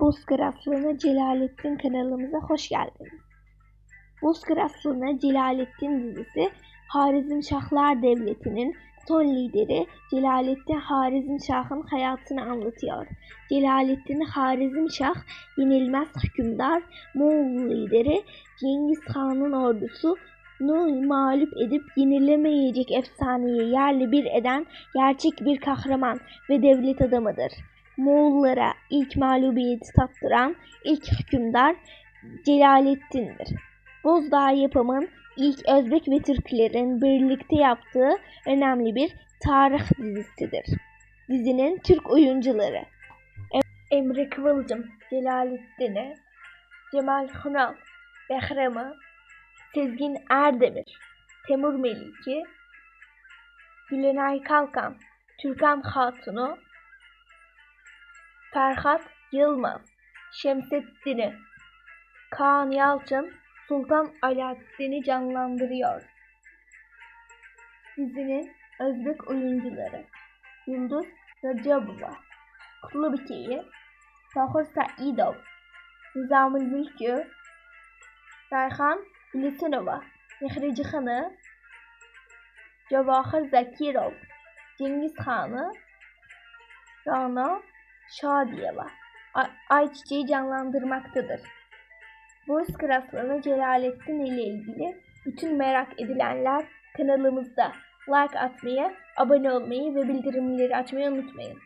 Bozkır Celalettin kanalımıza hoş geldiniz. Bozkır Celalettin dizisi Harizmşahlar Devleti'nin son lideri Celalettin Harizmşah'ın hayatını anlatıyor. Celalettin Harizmşah yenilmez hükümdar Moğol lideri Cengiz Han'ın ordusunu mağlup edip yenilemeyecek efsaneyi yerli bir eden gerçek bir kahraman ve devlet adamıdır. Moğollara ilk mağlubiyeti tattıran ilk hükümdar Celalettin'dir. Bozdağ yapımın ilk Özbek ve Türklerin birlikte yaptığı önemli bir tarih dizisidir. Dizinin Türk oyuncuları Em- Emre Kıvılcım, Celalettin'i, Cemal Hunal, Behrem'i, Sezgin Erdemir, Temur Meliki, Gülenay Kalkan, Türkan Hatun'u, Ferhat Yılmaz, Şemsettin'i, Kaan Yalçın, Sultan Alaaddin'i canlandırıyor. Dizinin Özbek oyuncuları Yıldız Racabova, Kutlubikeyi, Tahir Saidov, Nizamül Mülkü, Rayhan Bilisinova, Mihri Cihan'ı, Cevahir Zakirov, Cengiz Han'ı, Rana Şadiyeva Ay- Ayçiçeği canlandırmaktadır. Bozkır Aslanı Celalettin ile ilgili bütün merak edilenler kanalımızda like atmayı, abone olmayı ve bildirimleri açmayı unutmayın.